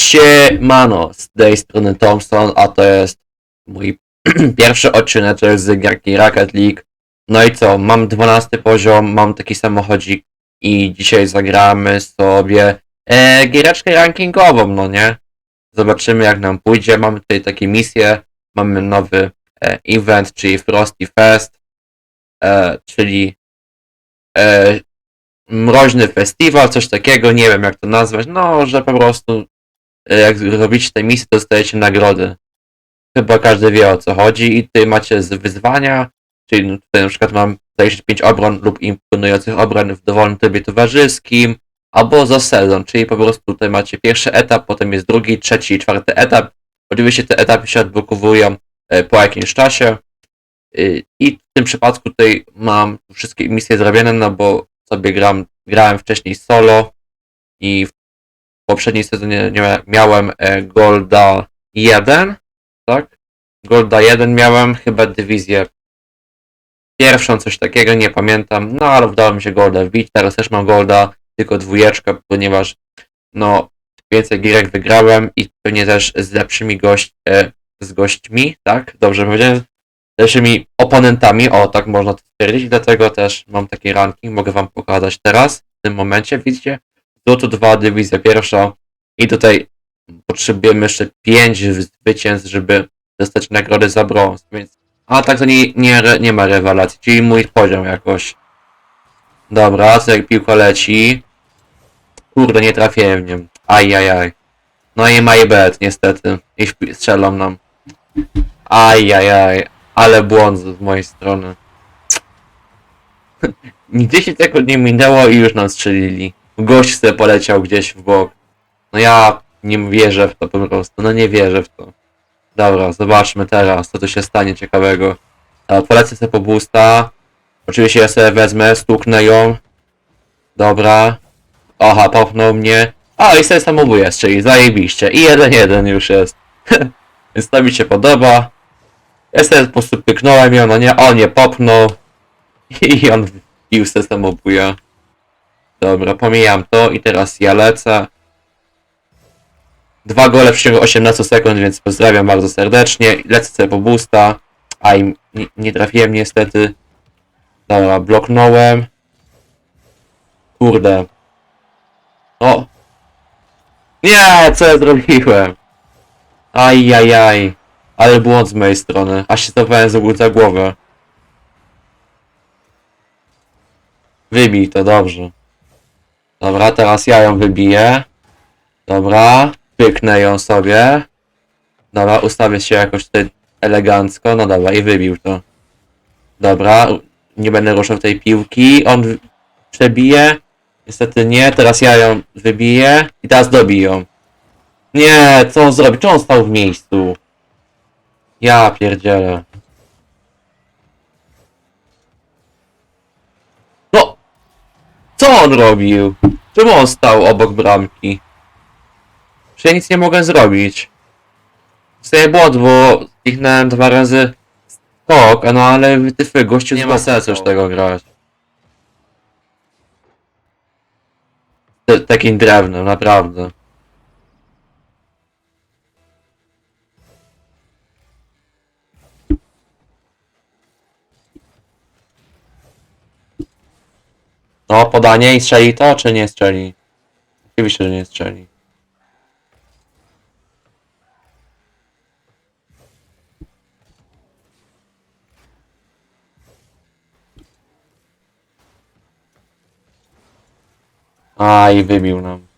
Siemano, z tej strony Thompson, a to jest mój pierwszy odcinek z gierki Rocket League. No i co, mam 12 poziom, mam taki samochodzik i dzisiaj zagramy sobie e, giereczkę rankingową, no nie? Zobaczymy jak nam pójdzie, mamy tutaj takie misje, mamy nowy e, event, czyli Frosty Fest, e, czyli e, mroźny festiwal, coś takiego, nie wiem jak to nazwać, no, że po prostu jak robicie te misje, dostajecie nagrody. Chyba każdy wie o co chodzi i tutaj macie z wyzwania, czyli no tutaj na przykład mam zajrzeć 5 obron lub imponujących obron w dowolnym trybie towarzyskim, albo za sezon, czyli po prostu tutaj macie pierwszy etap, potem jest drugi, trzeci i czwarty etap. Oczywiście te etapy się odblokowują e, po jakimś czasie. Y, I w tym przypadku tutaj mam wszystkie misje zrobione, no bo sobie gram, grałem wcześniej solo i poprzedniej sezonie nie mia- miałem e, Golda 1, tak? Golda 1 miałem, chyba dywizję pierwszą, coś takiego, nie pamiętam, no ale udało mi się Golda wbić, teraz też mam Golda, tylko dwójeczkę, ponieważ no więcej gierek wygrałem i pewnie też z lepszymi gość, e, z gośćmi, tak? Dobrze powiedziałem? Z lepszymi oponentami, o tak można to stwierdzić, dlatego też mam taki ranking, mogę wam pokazać teraz, w tym momencie, widzicie? Złoto 2, dywizja pierwsza i tutaj potrzebujemy jeszcze 5 zwycięstw, żeby dostać nagrodę za brąz, więc a tak to nie, nie, nie ma rewelacji, czyli mój poziom jakoś. Dobra, jak piłka leci. Kurde, nie trafiłem w nią. Ajajaj. No i my bad, niestety. I strzelą nam. Ajajaj. Ale błąd z mojej strony. Nigdzie się tego nie minęło i już nam strzelili. Gość sobie poleciał gdzieś w bok. No ja nie wierzę w to po prostu. No nie wierzę w to. Dobra, zobaczmy teraz, co tu się stanie ciekawego. A, polecę sobie po boosta. Oczywiście ja sobie wezmę, stuknę ją. Dobra. Aha, popchnął mnie. A, i sobie samobuję, czyli zajebiście. I jeden jeden już jest. Więc to mi się podoba. Ja sobie po prostu pyknąłem ją, no nie, on nie popchnął. I on wbił sobie samobuja. Dobra, pomijam to i teraz ja lecę. Dwa gole w ciągu 18 sekund, więc pozdrawiam bardzo serdecznie. Lecę sobie po boosta. A i nie, trafiłem niestety. Dobra, bloknąłem. Kurde. O! Nie, co ja zrobiłem? Ajajaj. Ale błąd z mojej strony. Aż się cofałem za, za głowę. Wybij to, dobrze. Dobra, teraz ja ją wybiję. Dobra, pyknę ją sobie. Dobra, ustawię się jakoś tutaj elegancko. No dobra, i wybił to. Dobra, nie będę ruszał tej piłki. On przebije. Niestety nie, teraz ja ją wybiję i teraz dobiję. Nie, co on zrobi? Czy on stał w miejscu? Ja pierdzielę. Co on robił? Czemu on stał obok bramki? Że ja nic nie mogę zrobić. Sobie błąd, bo kliknąłem dwa razy skok, no ale ty gościu nie ma sensu już tego grać. T- Takim drewnem, naprawdę. No, podanie i strzeli to, czy nie strzeli? Oczywiście, że nie strzeli. A, i wybił nam.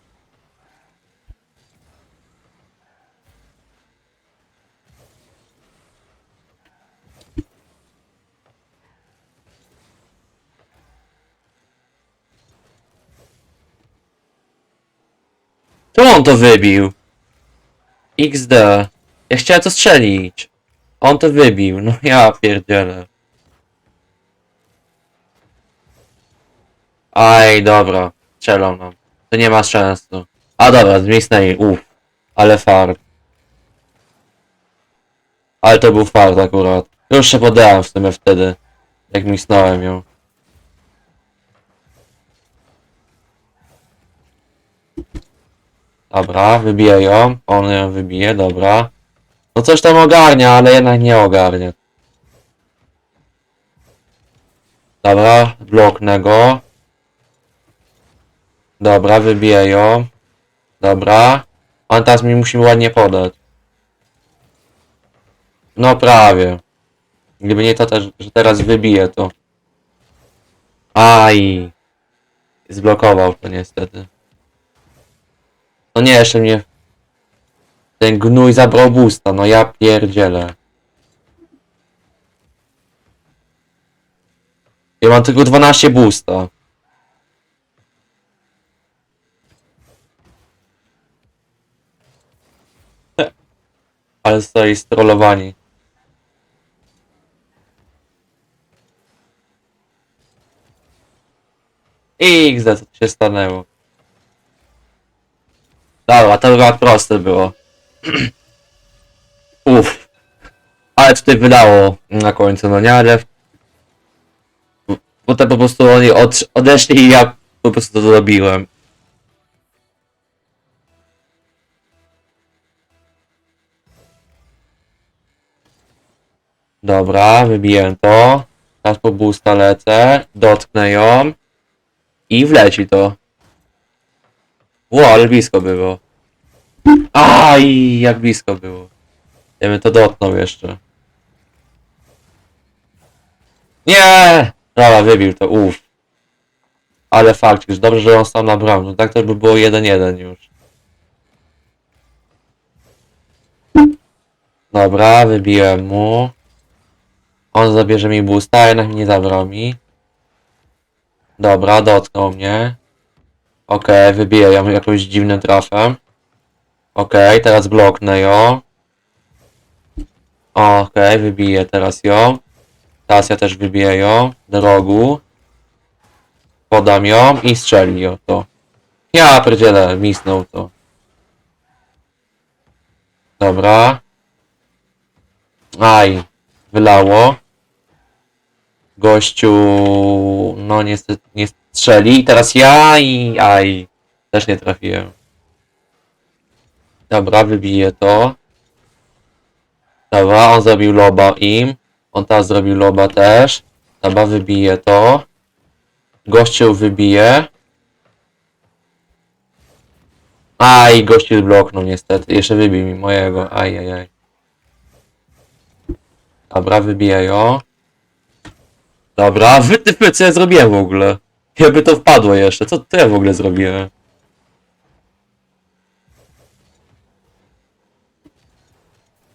On to wybił? XD. Ja chciałem to strzelić. On to wybił. No ja pierdzielę. Aj, dobra. Strzelą nam. To nie ma sensu. A dobra, zmieścili. Uff. Ale fart. Ale to był fart akurat. Już się podałem w sumie wtedy. Jak misnąłem ją. Dobra, wybije ją. On ją wybije, dobra. No coś tam ogarnia, ale jednak nie ogarnia. Dobra, bloknę go. Dobra, wybiję ją. Dobra. On teraz mi musi ładnie podać. No prawie. Gdyby nie to, też, że teraz wybije to. Aj. Zblokował to niestety. No nie, jeszcze mnie... Ten gnój zabrał boosta, no ja pierdzielę. Ja mam tylko 12 boosta. Ale stoi strollowani. XD, co się stanęło? Dobra, to chyba proste było. Uff. Ale tutaj wydało na końcu, no nie, ale... Potem po prostu oni od, odeszli i ja po prostu to zrobiłem. Dobra, wybiję to. Teraz po boosta lecę, dotknę ją i wleci to. Ło, ale blisko było. Aj, jak blisko było. Ja bym to dotknął jeszcze. Nie! Dobra, wybił to, uff. Ale fakt, już dobrze, że on stał na bramę. No tak to by było 1-1 już. Dobra, wybiłem mu. On zabierze mi boosta, a jednak nie zabrał mi. Dobra, dotknął mnie. Okej, wybiję ją jakimś dziwnym trafem. Okej, teraz bloknę ją. Okej, wybiję teraz ją. Teraz ja też wybiję ją do rogu. Podam ją i strzeli ją to. Ja pierdzielę, misnął to. Dobra. Aj, wylało. Gościu, no niestety nie strzeli. I teraz ja i aj. Też nie trafiłem. Dobra, wybiję to. Dobra, on zrobił loba im. On teraz zrobił loba też. Dobra, wybiję to. Gościu wybije. Aj, gościu bloknął niestety. Jeszcze wybił mi mojego. Aj, aj, aj. Dobra, wybiję ją. Dobra, wytypy, co ja zrobiłem w ogóle? Jakby to wpadło jeszcze. Co to ja w ogóle zrobiłem?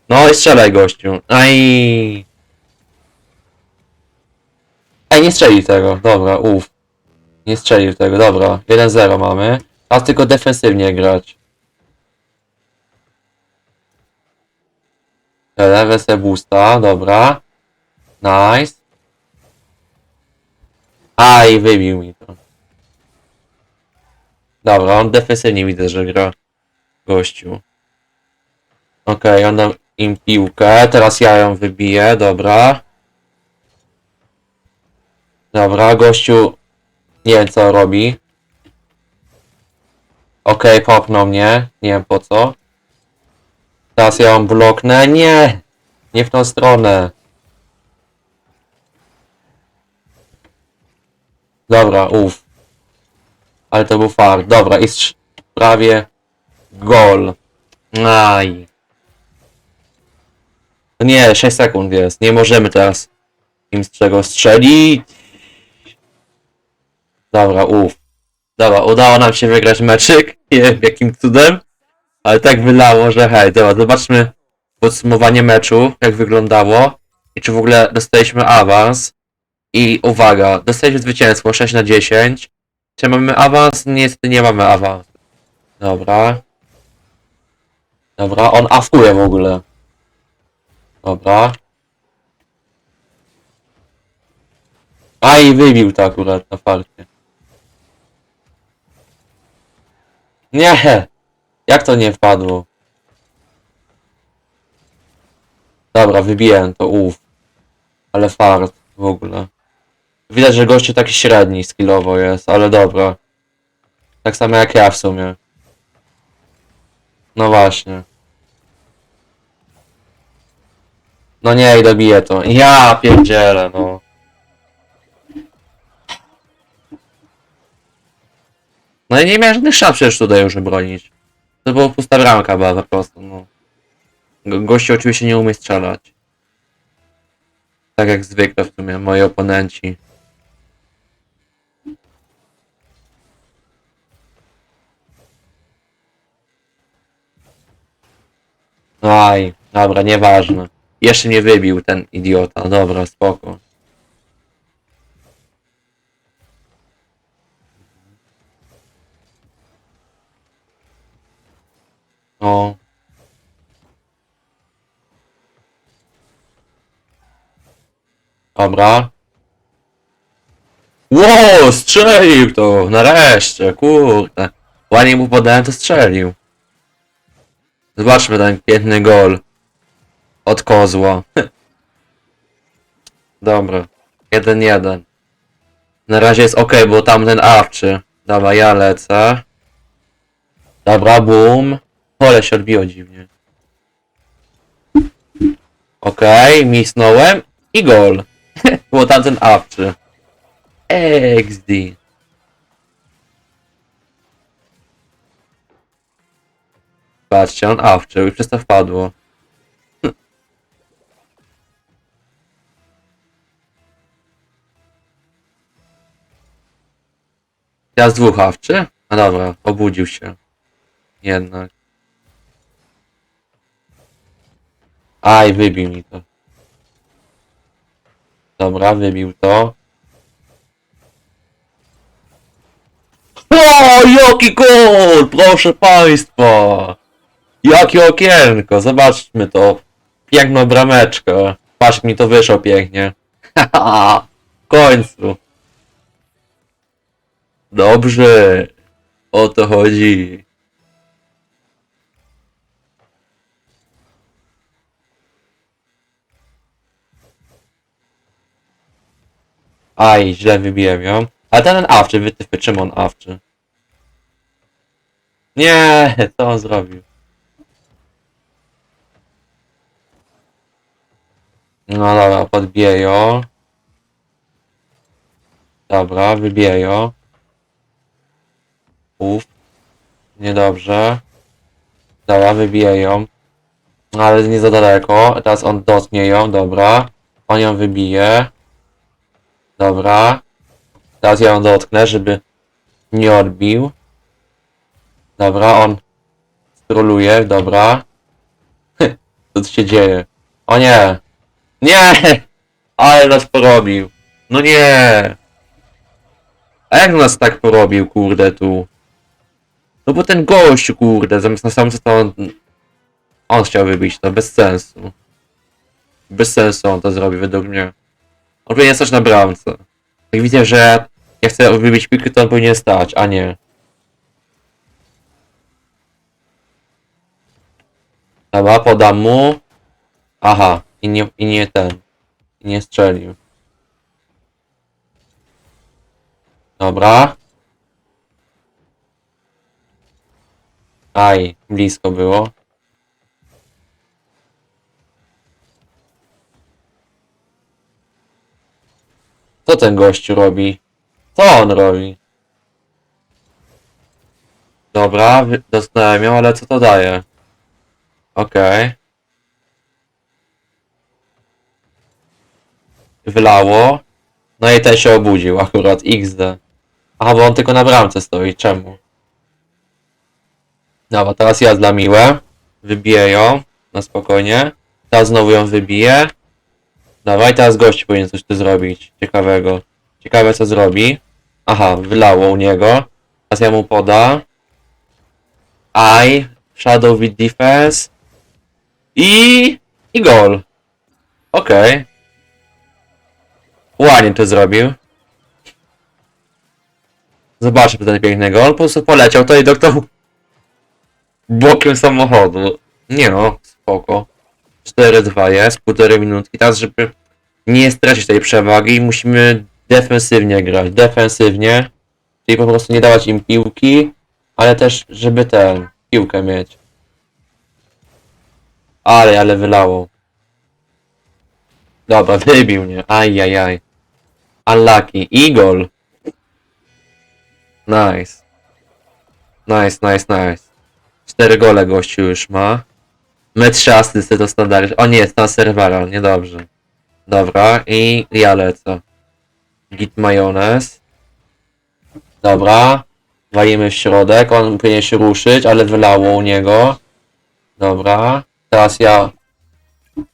No i strzelaj gościu. Aj. Ej, nie strzelił tego. Dobra, uff. Nie strzelił tego, dobra. 1-0 mamy. A tylko defensywnie grać. Lewe se boosta, dobra. Nice. Aj, wybił mi to. Dobra, on defensywnie widzę, że gra. Gościu. Okej, on dał im piłkę. Teraz ja ją wybiję, dobra. Dobra, gościu. Nie wiem co robi. Okej, popnął mnie. Nie wiem po co. Teraz ja ją bloknę. Nie! Nie w tą stronę. Dobra, uff. Ale to był fart. Dobra, strz- prawie gol. Aj. No nie, 6 sekund jest. Nie możemy teraz im z czego strzelić. Dobra, uff. Dobra, udało nam się wygrać meczyk. Nie wiem jakim cudem. Ale tak wylało, że hej, dobra, zobaczmy podsumowanie meczu, jak wyglądało. I czy w ogóle dostaliśmy awans. I uwaga, dostaliśmy zwycięstwo 6 na 10. Czy mamy awans? Niestety nie mamy awans. Dobra. Dobra, on afkuje w ogóle. Dobra. A i wybił to akurat na farcie. Nie! Jak to nie wpadło? Dobra, wybiłem to, uff. Ale fart w ogóle. Widać, że gościu taki średni skillowo jest, ale dobra. Tak samo jak ja w sumie. No właśnie. No nie, i dobiję to. Ja pierdzielę, no. No i nie miałem żadnych szans przecież tutaj już bronić. To była pusta bramka była po prostu, no. Go- Gościu oczywiście nie umie strzelać. Tak jak zwykle w sumie, moi oponenci. Aj, dobra, nieważne. Jeszcze nie wybił ten idiota. Dobra, spoko. O. Dobra. Ło, strzelił to! Nareszcie, kurde. Ładnie mu podałem, to strzelił. Zobaczmy ten piękny gol. Od kozła. Dobra. 1-1. Na razie jest ok, bo tamten awczy. Dobra, ja lecę. Dobra, boom. Pole się odbiło dziwnie. Okej, misnąłem i gol. Było tamten awczy. XD. Patrzcie, on awczył i przez to wpadło. Teraz dwóch awczy? No dobra, obudził się. Jednak. Aj, wybił mi to. Dobra, wybił to. O, jaki gol! Proszę państwa! Jakie okienko! Zobaczmy to. Piękną brameczkę. Patrz, mi to wyszło pięknie. Haha! w końcu. Dobrze. O to chodzi. Aj, źle wybiłem ją. A ten awczy, wytyfy, czym on awczy? Nie, co on zrobił? No dobra, podbiję ją. Dobra, wybiję. Uf. Niedobrze. Dobra, wybiję ją. No, Ale nie za daleko. Teraz on dotknie ją, dobra. On ją wybije. Dobra. Teraz ja ją dotknę, żeby nie odbił. Dobra, on stroluje, dobra. Co tu się dzieje? O nie! Nie! Ale nas porobił. No nie! A jak nas tak porobił, kurde, tu? No bo ten gościu, kurde, zamiast na samym to on... On chciał wybić to, bez sensu. Bez sensu on to zrobi, według mnie. On powinien stać na bramce. Jak widzę, że ja chcę wybić piłkę, to on powinien stać, a nie. Dobra, podam mu. Aha, i nie, i nie ten. I nie strzelił. Dobra. Aj, blisko było. Co ten gościu robi? Co on robi? Dobra, dotknąłem ją, ale co to daje? Okej. Wylało. No i ten się obudził akurat, XD. Aha, bo on tylko na bramce stoi, czemu? Dobra, teraz ja dla miłe. Wybiję ją, na spokojnie. Teraz znowu ją wybiję. Dawaj, teraz gość powinien coś tu zrobić. Ciekawego. Ciekawe co zrobi. Aha, wylało u niego. Teraz ja mu poda. I. Shadow with defense. I. I gol. Okej. Ładnie to zrobił. Zobaczmy ten piękny gol. Po prostu poleciał to i doktor bokiem samochodu. Nie no, spoko. 4-2 jest, półtorej minutki. Teraz, żeby nie stracić tej przewagi, musimy defensywnie grać. Defensywnie. Czyli po prostu nie dawać im piłki, ale też, żeby tę piłkę mieć. Ale, ale wylało. Dobra, wybił mnie. Ajajaj. Unlucky. Eagle. Nice. Nice, nice, nice. Cztery gole gościu już ma. My trzy asysty to standard. O nie, stan serwera, niedobrze. Dobra, i ja lecę. Git majonez. Dobra. Walimy w środek, on powinien się ruszyć, ale wylało u niego. Dobra. Teraz ja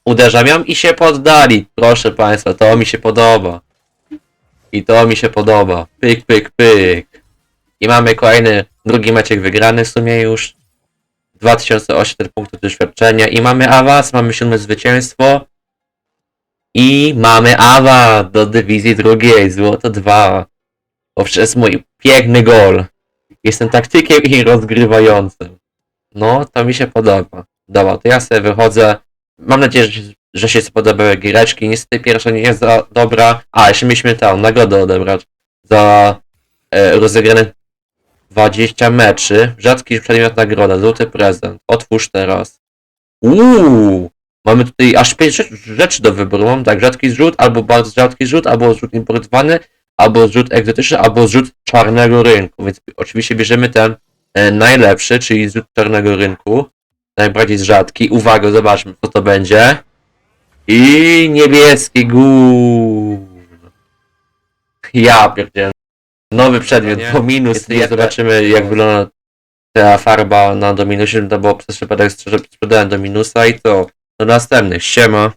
uderzam ją i się poddali. Proszę Państwa, to mi się podoba. I to mi się podoba. Pyk, pyk, pyk. I mamy kolejny, drugi meczek wygrany w sumie już. 2008 punktów doświadczenia i mamy awans, mamy siódme zwycięstwo. I mamy awans do dywizji drugiej, złoto 2. Poprzez mój piękny gol. Jestem taktykiem i rozgrywającym. No, to mi się podoba. Dobra, to ja sobie wychodzę. Mam nadzieję, że, że się spodobały giereczki. Niestety pierwsza nie jest za dobra. A, jeszcze mieliśmy tam nagrodę odebrać za e, rozegrane 20 meczy. Rzadki przedmiot nagroda, złoty prezent. Otwórz teraz. Uuu! Mamy tutaj aż 5 rzeczy, rzeczy do wyboru. Mam tak, rzadki zrzut, albo bardzo rzadki zrzut, albo zrzut importowany, albo zrzut egzotyczny, albo zrzut czarnego rynku. Więc oczywiście bierzemy ten e, najlepszy, czyli zrzut czarnego rynku. Najbardziej rzadki. Uwaga, zobaczmy, co to będzie. I niebieski gól. Ja pierdzielę. Nowy przedmiot, Nie. bo minus. Nie, nie- zobaczymy jak wygląda ta farba na do minusie, no bo przez przypadek sprze- sprzedałem do minusa i to do następnych. Siema.